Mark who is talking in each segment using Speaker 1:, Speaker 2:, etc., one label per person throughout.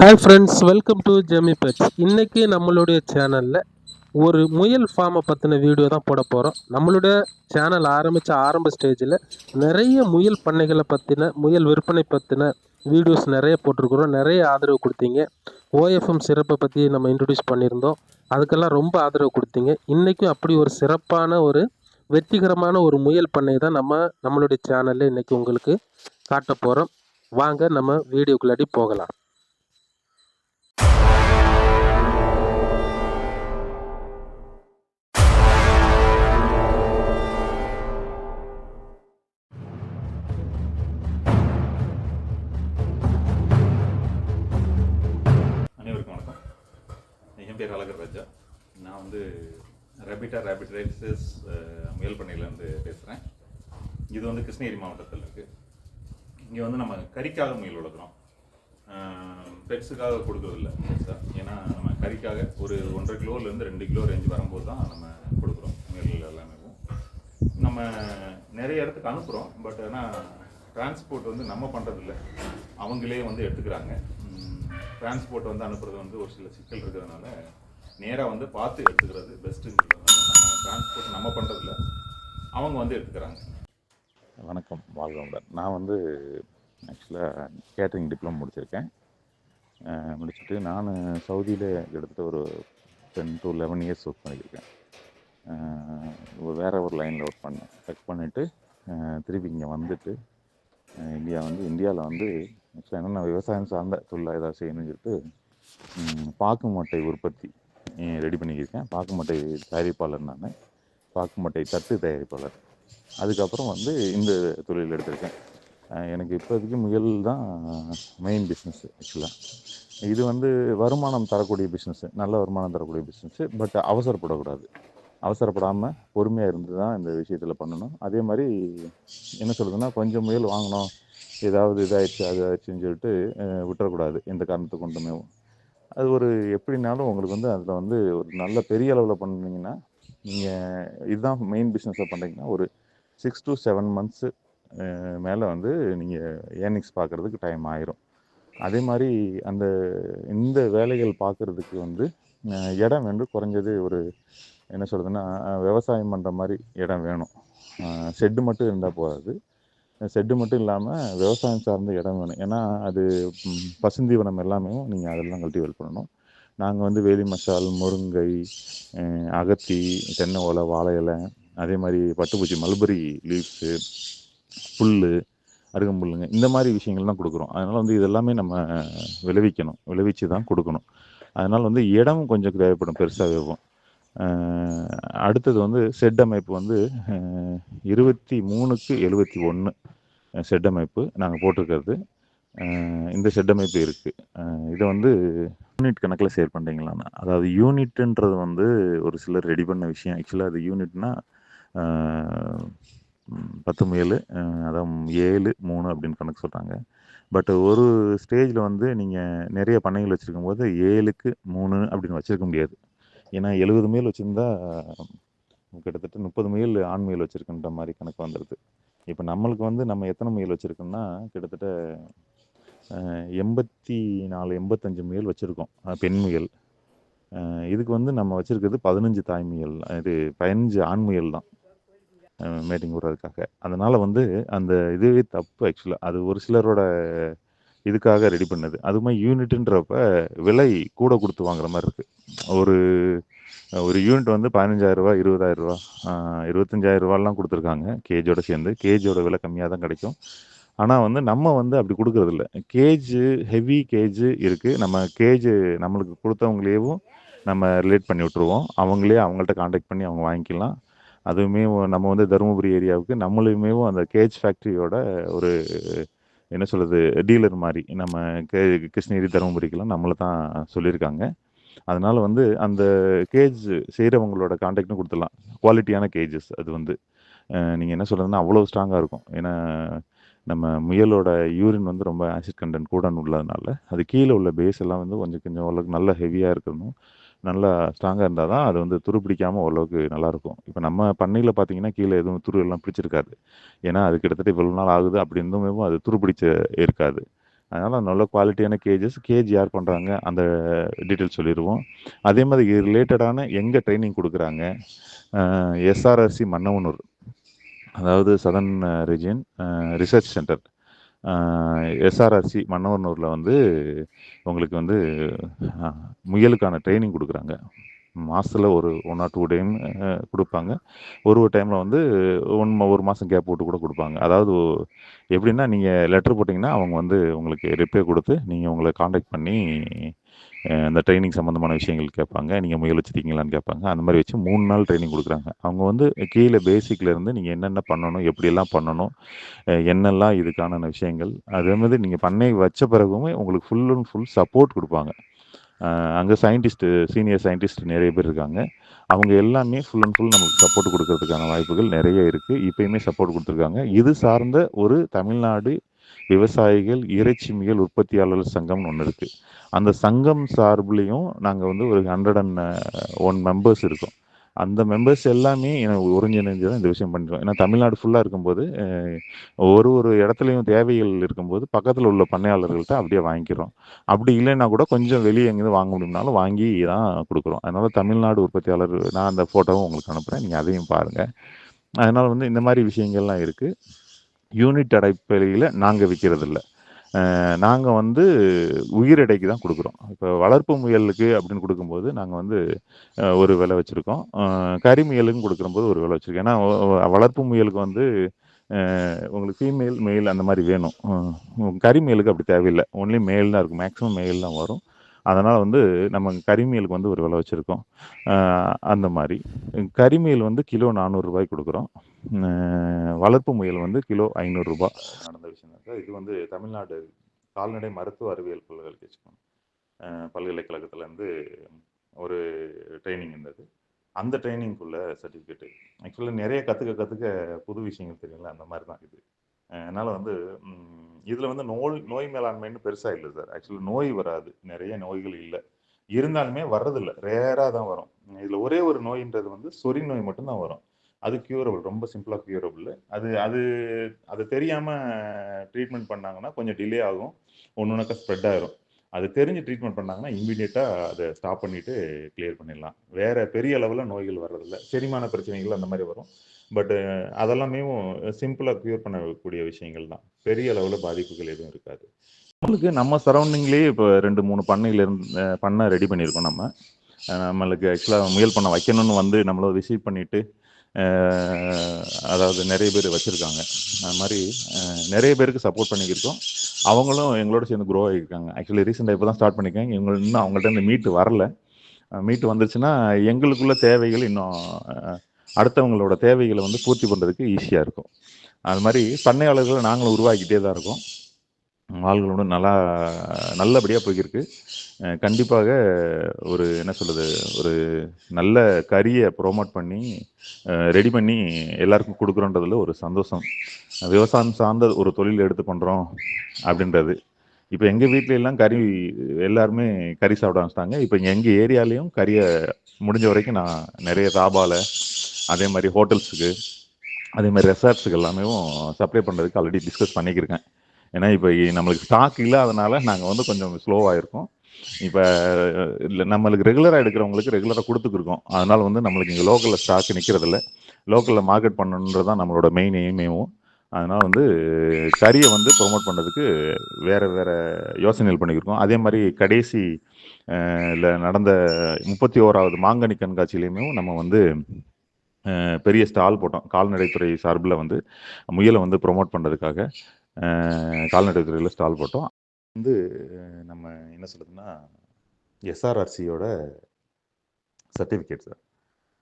Speaker 1: Hi friends welcome to Jemi pets இன்றைக்கி நம்மளுடைய சேனலில் ஒரு முயல் ஃபார்மை பற்றின வீடியோ தான் போட போகிறோம் நம்மளுடைய சேனல் ஆரம்பித்த ஆரம்ப ஸ்டேஜில் நிறைய முயல் பண்ணைகளை பற்றின முயல் விற்பனை பற்றின வீடியோஸ் நிறைய போட்டிருக்கிறோம். நிறைய ஆதரவு கொடுத்தீங்க. ஓஎஃப்எம் சிறப்பை பற்றி நம்ம இன்ட்ரடியூஸ் பண்ணியிருந்தோம். அதுக்கெல்லாம் ரொம்ப ஆதரவு கொடுத்தீங்க. இன்றைக்கும் அப்படி ஒரு சிறப்பான ஒரு வெற்றிகரமான ஒரு முயல் பண்ணை தான் நம்ம நம்மளுடைய சேனலில் இன்றைக்கி உங்களுக்கு காட்ட போகிறோம் வாங்க நம்ம வீடியோக்குள்ளாடி போகலாம்.
Speaker 2: என் பேர் அழகர் ராஜா. நான் வந்து ரேபிட்டா ரேபிட் ரைட்ஸஸ் முயல் பண்ணையிலேருந்து பேசுகிறேன் இது வந்து கிருஷ்ணகிரி மாவட்டத்தில் இருக்குது இங்கே வந்து நம்ம கறிக்காக முயல் வளர்க்குறோம். பெட்ஸுக்காக கொடுக்குறதில்ல பெட்ஸாக ஏன்னா நம்ம கறிக்காக ஒரு ஒன்றரை கிலோலேருந்து ரெண்டு கிலோ ரேஞ்ச் வரும்போது தான் நம்ம கொடுக்குறோம் முயல் எல்லாமே. நம்ம நிறைய இடத்துக்கு அனுப்புகிறோம் பட் ஆனால் டிரான்ஸ்போர்ட் வந்து நம்ம பண்ணுறதில்ல அவங்களே வந்து எடுத்துக்கிறாங்க. டிரான்ஸ்போர்ட் வந்து அனுப்புறது வந்து ஒரு சில சிக்கல் இருக்கிறதுனால நேராக வந்து பார்த்து எடுத்துக்கிறது பெஸ்ட்டுங்கிறதுனால டிரான்ஸ்போர்ட் நம்ம பண்ணுறதில்ல அவங்க வந்து எடுத்துக்கிறாங்க.
Speaker 3: வணக்கம். வாழ்க நான் வந்து ஆக்சுவலாக கேட்ரிங் டிப்ளமோ முடிச்சிருக்கேன். முடிச்சுட்டு நான் சவுதியில் கிட்டத்தட்ட ஒரு ten to eleven years work பண்ணியிருக்கேன். வேறு ஒரு லைனில் ஒர்க் பண்ணேன். ஒர்க் பண்ணிவிட்டு திருப்பி இங்கே வந்துட்டு இந்தியா வந்து இந்தியாவில் வந்து ஆக்சுவலாக என்னென்ன விவசாயம் சார்ந்த தொழிலாக ஏதாவது செய்யணும்னு சொல்லிட்டு பாக்கு மட்டை உற்பத்தி ரெடி பண்ணியிருக்கேன் பாக்கு மட்டை தயாரிப்பாளர் நான். பாக்கு மட்டை தட்டு தயாரிப்பாளர். அதுக்கப்புறம் வந்து இந்த தொழில் எடுத்திருக்கேன். எனக்கு இப்போதைக்கு முயல் தான் மெயின் பிஸ்னஸ் ஆக்சுவலாக இது வந்து வருமானம் தரக்கூடிய பிஸ்னஸ்ஸு நல்ல வருமானம் தரக்கூடிய பிஸ்னஸ்ஸு பட் அவசரப்படக்கூடாது. அவசரப்படாமல் பொறுமையாக இருந்து தான் இந்த விஷயத்தில் பண்ணணும். அதே மாதிரி என்ன சொல்கிறதுன்னா கொஞ்சம் முயல் வாங்கினோம் ஏதாவது இதாகிடுச்சு அது ஆயிடுச்சுன்னு சொல்லிட்டு விட்டுறக்கூடாது. எந்த காரணத்தை கொண்டுமே. அது ஒரு எப்படினாலும் உங்களுக்கு வந்து அதில் வந்து ஒரு நல்ல பெரிய அளவில் பண்ணீங்கன்னா நீங்கள் இதுதான் மெயின் பிஸ்னஸை பண்ணுறீங்கன்னா ஒரு சிக்ஸ் டு செவன் மந்த்ஸு மேலே வந்து நீங்கள் ஏர்னிங்ஸ் பார்க்குறதுக்கு டைம் ஆயிரும். அதே மாதிரி அந்த இந்த வேலைகள் பார்க்குறதுக்கு வந்து இடம் வந்து குறைஞ்சது ஒரு என்ன சொல்கிறதுன்னா விவசாயம் பண்ணுற மாதிரி இடம் வேணும். ஷெட்டு மட்டும் இருந்தால் போகாது ஷெட்டு மட்டும் இல்லாமல் விவசாயம் சார்ந்த இடம் வேணும். ஏன்னா அது பசுந்தீவனம் எல்லாமே நீங்கள் அதெல்லாம் கல்டிவேட் பண்ணணும். நாங்கள் வந்து வேலி மசால் முருங்கை அகத்தி தென்னை ஓலை வாழை இலை அதே மாதிரி பட்டுப்பூச்சி மல்பரி லீவ்ஸு புல் அருகம்புல்லுங்க இந்த மாதிரி விஷயங்கள் தான் கொடுக்குறோம். அதனால் வந்து இதெல்லாமே நம்ம விளைவிக்கணும். விளைவிச்சு தான் கொடுக்கணும். அதனால் வந்து இடம் கொஞ்சம் தேவைப்படும் பெருசாக இருக்கும் அடுத்தது வந்து செட் அமைப்பு வந்து இருபத்தி மூணுக்கு எழுபத்தி ஒன்று செட் அமைப்பு நாங்கள் போட்டிருக்கிறது. இந்த செட் அமைப்பு இருக்குது இதை வந்து யூனிட் கணக்கில் சேல் பண்ணுறீங்களாண்ணா அதாவது யூனிட்ன்றது வந்து ஒரு சிலர் ரெடி பண்ண விஷயம். ஆக்சுவலாக அது யூனிட்னா பத்து முயல் அதான் ஏழு மூணு அப்படின்னு கணக்கு சொல்கிறாங்க பட் ஒரு ஸ்டேஜில் வந்து நீங்கள் நிறைய பண்ணைகள் வச்சுருக்கும் போது ஏழுக்கு மூணு அப்படின்னு வச்சுருக்க முடியாது. ஏன்னா எழுபது மைல் வச்சுருந்தா கிட்டத்தட்ட முப்பது மைல் ஆண் முயல் வச்சுருக்குன்ற மாதிரி கணக்கு வந்துடுது இப்போ நம்மளுக்கு வந்து நம்ம எத்தனை மயில் வச்சுருக்கோம்னா கிட்டத்தட்ட எண்பத்தி நாலு எண்பத்தஞ்சு முயல் வச்சுருக்கோம் பெண் முயல் இதுக்கு வந்து நம்ம வச்சுருக்கிறது பதினஞ்சு தாய் முயல் இது பதினஞ்சு ஆண் முயல் தான். மேட்டிங் விடுறதுக்காக அதனால் வந்து அந்த இதுவே தப்பு ஆக்சுவலாக அது ஒரு சிலரோட இதுக்காக ரெடி பண்ணது. அதுவுமே யூனிட்டுன்றப்ப விலை கூட கொடுத்து வாங்குற மாதிரி இருக்குது ஒரு ஒரு யூனிட் வந்து பதினஞ்சாயிரரூபா இருபதாயிரரூபா இருபத்தஞ்சாயிரரூபாலாம் கொடுத்துருக்காங்க. கேஜோட சேர்ந்து. கேஜோட விலை கம்மியாக தான் கிடைக்கும். ஆனால் வந்து நம்ம வந்து அப்படி கொடுக்கறதில்ல கேஜு ஹெவி கேஜு இருக்குது நம்ம கேஜு நம்மளுக்கு கொடுத்தவங்களையும் நம்ம ரிலேட் பண்ணி விட்ருவோம் அவங்களே அவங்கள்ட்ட காண்டாக்ட் பண்ணி அவங்க வாங்கிக்கலாம். அதுவுமே நம்ம வந்து தருமபுரி ஏரியாவுக்கு நம்மளுமே அந்த கேஜ் ஃபேக்ட்ரியோட ஒரு என்ன சொல்கிறது டீலர் மாதிரி நம்ம கே கிருஷ்ணகிரி தருமபுரிக்கெல்லாம் நம்மளை தான் சொல்லியிருக்காங்க அதனால் வந்து அந்த கேஜ் செய்கிறவங்களோட காண்டாக்டும் கொடுத்துடலாம். குவாலிட்டியான கேஜஸ் அது வந்து. நீங்கள் என்ன சொல்கிறதுன்னா அவ்வளோ ஸ்ட்ராங்காக இருக்கும். ஏன்னா நம்ம முயலோட யூரின் வந்து ரொம்ப ஆசிட் கண்டென்ட் கூட உள்ளதுனால அது கீழே உள்ள பேஸ் எல்லாம் வந்து கொஞ்சம் கொஞ்சம் ஓரளவுக்கு நல்ல ஹெவியாக இருக்கணும். நல்லா ஸ்ட்ராங்காக இருந்தால் தான் அது வந்து துரு பிடிக்காமல் ஓரளவுக்கு நல்லாயிருக்கும். இப்போ நம்ம பண்ணையில் பார்த்தீங்கன்னா கீழே எதுவும் துரு எல்லாம் பிடிச்சிருக்காது. ஏன்னா அது கிட்டத்தட்ட இவ்வளோ நாள் ஆகுது அப்படி இருந்துமே அது துரு பிடிச்ச இருக்காது. அதனால் நல்ல குவாலிட்டியான கேஜஸ் கேஜ் யார் பண்ணுறாங்க அந்த டீட்டெயில் சொல்லிடுவோம் அதே மாதிரி ரிலேட்டடான எங்கே ட்ரைனிங் கொடுக்குறாங்க? எஸ்ஆர்ஆர்சி மன்னவனூர். அதாவது southern region research centre SRRC மன்னவனூரில் வந்து உங்களுக்கு வந்து முயலுக்கான ட்ரைனிங் கொடுக்குறாங்க. மாதத்தில் ஒரு ஒன் ஆர் டூ டைம் கொடுப்பாங்க. ஒரு ஒரு டைமில் வந்து ஒன் ஒரு மாதம் கேப் போட்டு கூட கொடுப்பாங்க. அதாவது எப்படின்னா நீங்கள் லெட்டர் போட்டிங்கன்னா அவங்க வந்து உங்களுக்கு ரிப்பே கொடுத்து நீங்கள் உங்களை காண்டாக்ட் பண்ணி அந்த ட்ரைனிங் சம்மந்தமான விஷயங்கள் கேட்பாங்க. நீங்கள் முயல் வச்சுருக்கீங்களான்னு கேட்பாங்க. அந்த மாதிரி வச்சு மூணு நாள் ட்ரைனிங் கொடுக்குறாங்க. அவங்க வந்து கீழே பேசிக்லேருந்து நீங்கள் என்னென்ன பண்ணணும் எப்படியெல்லாம் பண்ணணும் என்னெல்லாம் இதுக்கான விஷயங்கள் அதே மாதிரி நீங்கள் பண்ணை வச்ச பிறகுமே உங்களுக்கு ஃபுல் அண்ட் ஃபுல் சப்போர்ட் கொடுப்பாங்க. அங்கே சயின்டிஸ்ட்டு சீனியர் சயின்டிஸ்ட் நிறைய பேர் இருக்காங்க. அவங்க எல்லாமே ஃபுல் அண்ட் ஃபுல் நமக்கு சப்போர்ட் கொடுக்கறதுக்கான வாய்ப்புகள் நிறைய இருக்குது இப்பயுமே சப்போர்ட் கொடுத்துருக்காங்க. இது சார்ந்த ஒரு தமிழ்நாடு விவசாயிகள் இறைச்சி மிகல் உற்பத்தியாளர் சங்கம்னு ஒன்று இருக்குது அந்த சங்கம் சார்புலேயும் நாங்கள் வந்து ஒரு ஹண்ட்ரட் அண்ட் ஒன் மெம்பர்ஸ் இருக்கோம். அந்த மெம்பர்ஸ் எல்லாமே எனக்கு ஒருங்கிணைஞ்சு தான் இந்த விஷயம் பண்ணுறோம் ஏன்னா தமிழ்நாடு ஃபுல்லாக இருக்கும்போது ஒரு ஒரு இடத்துலையும் தேவைகள் இருக்கும்போது பக்கத்தில் உள்ள பண்ணையாளர்கள்ட்ட அப்படியே வாங்கிக்கிறோம். அப்படி இல்லைன்னா கூட கொஞ்சம் வெளியே எங்கேயும் வாங்க முடியும்னாலும் வாங்கி தான் கொடுக்குறோம். அதனால தமிழ்நாடு உற்பத்தியாளர் நான் அந்த ஃபோட்டோவும் உங்களுக்கு அனுப்புகிறேன் நீங்கள் அதையும் பாருங்கள் அதனால் வந்து இந்த மாதிரி விஷயங்கள்லாம் இருக்குது யூனிட் அடைப்படையில் நாங்கள் விற்கிறதில்ல நாங்கள் வந்து உயிர் எடைக்கு தான் கொடுக்குறோம். இப்போ வளர்ப்பு முயலுக்கு அப்படின்னு கொடுக்கும்போது நாங்கள் வந்து ஒரு விலை வச்சுருக்கோம். கறி முயலுக்கும் கொடுக்குறம்போது ஒரு விலை வச்சுருக்கோம். ஏன்னா வளர்ப்பு முயலுக்கு வந்து உங்களுக்கு ஃபீமேல் மெயில் அந்த மாதிரி வேணும். கறி முயலுக்கு அப்படி தேவையில்லை. ஒன்லி மேல் தான் இருக்கும். மேக்ஸிமம் மேல் தான் வரும். அதனால் வந்து நம்ம கறிமீலுக்கு வந்து ஒரு விலை வச்சுருக்கோம். அந்த மாதிரி. கறிமீல் வந்து கிலோ நானூறுரூவாய்க்கு கொடுக்குறோம். வளர்ப்பு முயல் வந்து கிலோ ஐநூறுரூபா நடந்த விஷயம் தான். சார் இது வந்து தமிழ்நாடு கால்நடை மருத்துவ அறிவியல் பல்கலைக்கழகம் பல்கலைக்கழகத்துலேருந்து ஒரு ட்ரைனிங் இருந்தது. அந்த ட்ரைனிங்குள்ள சர்டிஃபிகேட்டு. ஆக்சுவலாக நிறைய கற்றுக்க கற்றுக்க புது விஷயங்கள் தெரியல அந்த மாதிரி தான் இது. அதனால் வந்து இதில் வந்து நோய் நோய் மேலாண்மைன்னு பெருசாக இல்லை சார். ஆக்சுவலாக நோய் வராது. நிறைய நோய்கள் இல்லை. இருந்தாலுமே வர்றதில்ல. ரேராக தான் வரும். இதில் ஒரே ஒரு நோயின்றது வந்து சொறி நோய் மட்டும்தான் வரும். அது க்யூரபிள் ரொம்ப சிம்பிளாக க்யூரபிள் அது அது அது தெரியாமல் ட்ரீட்மெண்ட் பண்ணாங்கன்னா கொஞ்சம் டிலே ஆகும். ஒன்று ஒன்றுக்கா ஸ்ப்ரெட் ஆயிரும். அது தெரிஞ்சு ட்ரீட்மெண்ட் பண்ணாங்கன்னா இம்மிடியேட்டாக அதை ஸ்டாப் பண்ணிவிட்டு கிளியர் பண்ணிடலாம். வேறு பெரிய அளவில் நோய்கள் வர்றதில்ல. செரிமான பிரச்சனைகள் அந்த மாதிரி வரும். பட்டு அதெல்லாமே சிம்பிளாக க்யூர் பண்ணக்கூடிய விஷயங்கள் தான். பெரிய அளவில் பாதிப்புகள் எதுவும் இருக்காது. நம்மளுக்கு நம்ம சரௌண்டிங்லேயே இப்போ ரெண்டு மூணு பண்ணையில் இருந்து பண்ணை ரெடி பண்ணியிருக்கோம் நம்ம. நம்மளுக்கு ஆக்சுவலாக முயல் பண்ண வைக்கணும்னு வந்து நம்மள விசிட் பண்ணிவிட்டு அதாவது நிறைய பேர் வச்சுருக்காங்க. அது மாதிரி நிறைய பேருக்கு சப்போர்ட் பண்ணிக்கிருக்கோம். அவங்களும் எங்களோட சேர்ந்து க்ரோ ஆகியிருக்காங்க. ஆக்சுவலி ரீசெண்டாக இப்போ தான் ஸ்டார்ட் பண்ணியிருக்காங்க. இவங்க இன்னும் அவங்கள்ட்ட இந்த மீட்டு வரல. மீட்டு வந்துருச்சுன்னா எங்களுக்குள்ள தேவைகள் இன்னும் அடுத்தவங்களோட தேவைகளை வந்து பூர்த்தி பண்ணுறதுக்கு ஈஸியாக இருக்கும். அது மாதிரி பண்ணையாளர்களை நாங்களும் உருவாக்கிட்டே தான் இருக்கோம். ஆள்களோடு நல்லா நல்லபடியாக போய்க்கிருக்கு. கண்டிப்பாக ஒரு என்ன சொல்கிறது ஒரு நல்ல கறியை ப்ரோமோட் பண்ணி ரெடி பண்ணி எல்லாருக்கும் கொடுக்குறோன்றதுல ஒரு சந்தோஷம். விவசாயம் சார்ந்த ஒரு தொழில் எடுத்து பண்ணுறோம் அப்படின்றது. இப்போ எங்கள் வீட்ல எல்லாம் கறி எல்லாருமே கறி சாப்பிட ஆரம்பிச்சிட்டாங்க. இப்போ எங்கள் ஏரியாலேயும் கறியை முடிஞ்ச வரைக்கும் நான் நிறைய தாபாவில் அதே மாதிரி ஹோட்டல்ஸுக்கு அதே மாதிரி ரெசார்ட்ஸுக்கு எல்லாமே சப்ளை பண்ணுறதுக்கு ஆல்ரெடி டிஸ்கஸ் பண்ணிக்கிருக்கேன். ஏன்னா இப்போ நம்மளுக்கு ஸ்டாக் இல்லாதனால நாங்கள் வந்து கொஞ்சம் ஸ்லோவாக இருக்கோம். இப்போ இல்லை நம்மளுக்கு ரெகுலராக எடுக்கிறவங்களுக்கு ரெகுலராக கொடுத்துக்கிருக்கோம் அதனால் வந்து நம்மளுக்கு இங்கே லோக்கலில் ஸ்டாக் நிற்கிறதில்ல லோக்கலில் மார்க்கெட் பண்ணணுன்றது தான் நம்மளோட மெயின் எய்மேவும் அதனால் வந்து கறியை வந்து ப்ரொமோட் பண்ணுறதுக்கு வேறு வேறு யோசனைகள் பண்ணியிருக்கோம். அதே மாதிரி கடைசி இல்லை நடந்த முப்பத்தி ஓராவது மாங்கனி கண்காட்சியிலையுமே நம்ம வந்து பெரிய ஸ்டால் போட்டோம். கால்நடைத்துறை சார்பில் வந்து முயலை வந்து ப்ரொமோட் பண்ணுறதுக்காக கால்நடைத்துறையில் ஸ்டால் போட்டோம். வந்து நம்ம என்ன சொல்லுதுன்னா எஸ்ஆர்ஆர்சியோட சர்டிஃபிகேட் சார்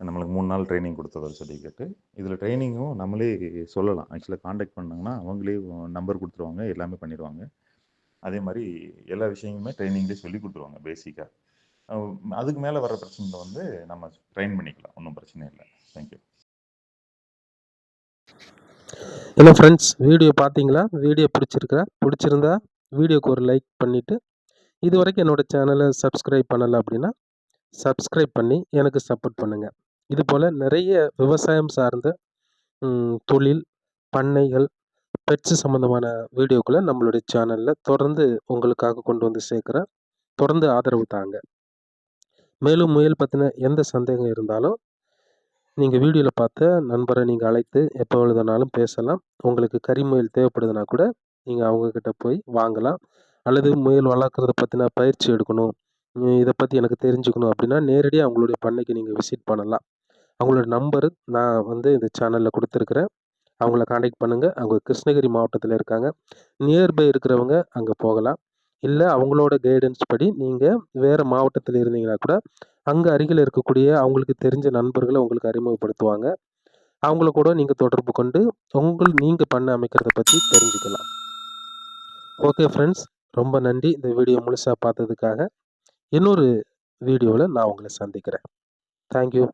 Speaker 3: நம்மளுக்கு மூணு நாள் ட்ரைனிங் கொடுத்ததோட சர்டிஃபிகேட்டு இதில் ட்ரைனிங்கும் நம்மளே சொல்லலாம். ஆக்சுவலாக காண்டாக்ட் பண்ணாங்கன்னா அவங்களே நம்பர் கொடுத்துருவாங்க எல்லாமே பண்ணிடுவாங்க. அதே மாதிரி எல்லா விஷயங்களுமே ட்ரைனிங்லேயே சொல்லி கொடுத்துருவாங்க பேசிக்காக அதுக்கு மேலே வர பிரச்சனை வந்து நம்ம ட்ரெயின் பண்ணிக்கலாம். ஒன்றும் பிரச்சனை இல்லை. தேங்க்யூ
Speaker 1: என்ன ஃப்ரெண்ட்ஸ் வீடியோ பார்த்தீங்களா? வீடியோ பிடிச்சிருக்கா? பிடிச்சிருந்தா வீடியோக்கு ஒரு லைக் பண்ணிவிட்டு இது வரைக்கும் என்னோடய சேனலை சப்ஸ்கிரைப் பண்ணலை அப்படின்னா சப்ஸ்கிரைப் பண்ணி எனக்கு சப்போர்ட் பண்ணுங்கள் இது போல் நிறைய விவசாயம் சார்ந்த தொழில் பண்ணைகள் பெட்ஸு சம்மந்தமான வீடியோக்களை நம்மளுடைய சேனலில் தொடர்ந்து உங்களுக்காக கொண்டு வந்து சேர்க்குறேன் தொடர்ந்து ஆதரவு தாங்க. மேலும் முயல் பற்றின எந்த சந்தேகம் இருந்தாலும் நீங்கள் வீடியோவில் பார்த்த நண்பரை நீங்கள் அழைத்து எப்போ எழுதுனாலும் பேசலாம். உங்களுக்கு கறிமுயல் தேவைப்படுதுன்னா கூட நீங்கள் அவங்கக்கிட்ட போய் வாங்கலாம். அல்லது முயல் வளர்க்குறத பற்றின பயிற்சி எடுக்கணும். இதை பற்றி எனக்கு தெரிஞ்சுக்கணும் அப்படின்னா நேரடியாக அவங்களுடைய பண்ணைக்கு நீங்கள் விசிட் பண்ணலாம். அவங்களோட நம்பரு நான் வந்து இந்த சேனலில் கொடுத்துருக்குறேன். அவங்கள காண்டாக்ட் பண்ணுங்கள் அவங்க கிருஷ்ணகிரி மாவட்டத்தில் இருக்காங்க. நியர்பை இருக்கிறவங்க அங்கே போகலாம். இல்லை அவங்களோட கைடன்ஸ் படி நீங்கள் வேறு மாவட்டத்தில் இருந்தீங்கன்னா கூட அங்கே அருகில் இருக்கக்கூடிய அவங்களுக்கு தெரிஞ்ச நண்பர்களை உங்களுக்கு அறிமுகப்படுத்துவாங்க. அவங்கள கூட நீங்கள் தொடர்பு கொண்டு உங்கள் நீங்கள் பண்ண அமைக்கிறத பற்றி தெரிஞ்சுக்கலாம். ஓகே ஃப்ரெண்ட்ஸ் ரொம்ப நன்றி. இந்த வீடியோ முழுசாக பார்த்ததுக்காக. இன்னொரு வீடியோவில் நான் உங்களை சந்திக்கிறேன். தேங்க்யூ